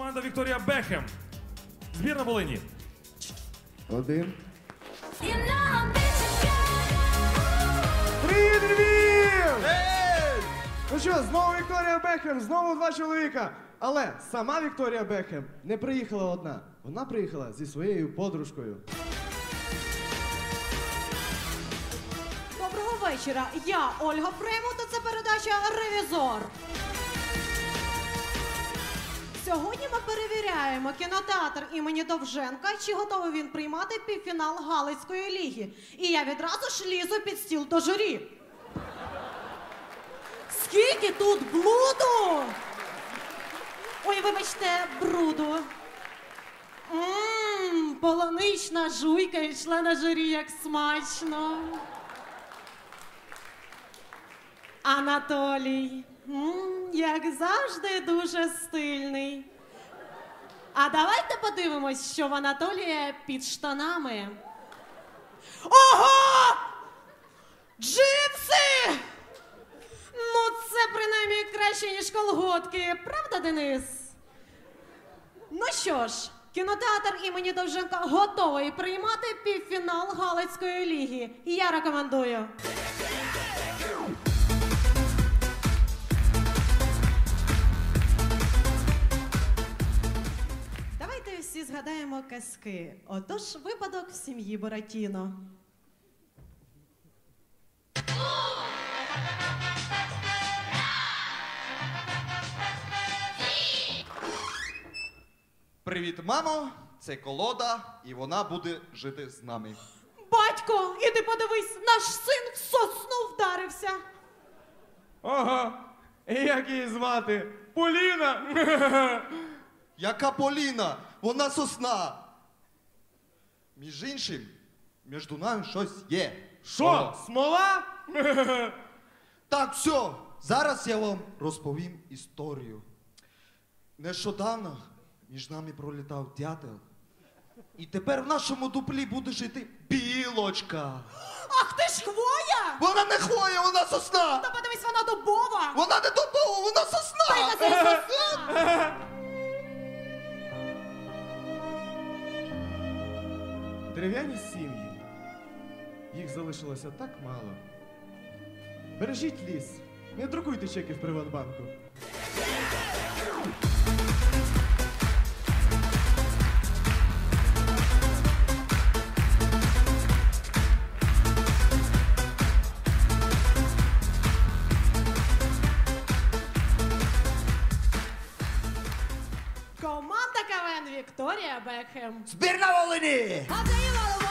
Команда Вікторія Бехем. Збірна Волині. Один. Привіт, Львів! Ну що, знову Вікторія Бекхем, знову два чоловіка. Але сама Вікторія Бекхем не приїхала одна. Вона приїхала зі своєю подружкою. Доброго вечора. Я Ольга Фреймут, та це передача Ревізор. Сьогодні ми перевіряємо кінотеатр імені Довженка, чи готовий він приймати півфінал Галицької ліги. І я відразу ж лізу під стіл до журі. Скільки тут блуду? Ой, вибачте, бруду. Ммм, полонична жуйка і члена журі, як смачно. Анатолій, м, як завжди, дуже стильний. А давайте подивимось, що в Анатолія під штанами. Ого! Джинси! Ну, це принаймні краще, ніж колготки, правда, Денис? Ну що ж, кінотеатр імені Довженка готовий приймати півфінал Галицької ліги. Я рекомендую. Всі згадаємо казки. Отож, випадок в сім'ї Буратіно. Привіт, мамо! Це колода, і вона буде жити з нами. Батько, іди подивись, наш син в сосну вдарився. Ага. Як її звати? Поліна! Яка Поліна? Вона сосна. Між іншим, між нами щось є. Що? Смола? Так, все. Зараз я вам розповім історію. Нещодавно між нами пролітав дятел. І тепер в нашому дуплі буде жити білочка. Ах ти ж хвоя! Вона не хвоя, вона сосна! Та подивись, вона дубова! Вона не Дерев'яні сім'ї. Їх залишилося так мало. Бережіть ліс. Не друкуйте чеки в Приватбанку. команда КВН Вікторія Бекхем. Збірна Волині! А ти валовом.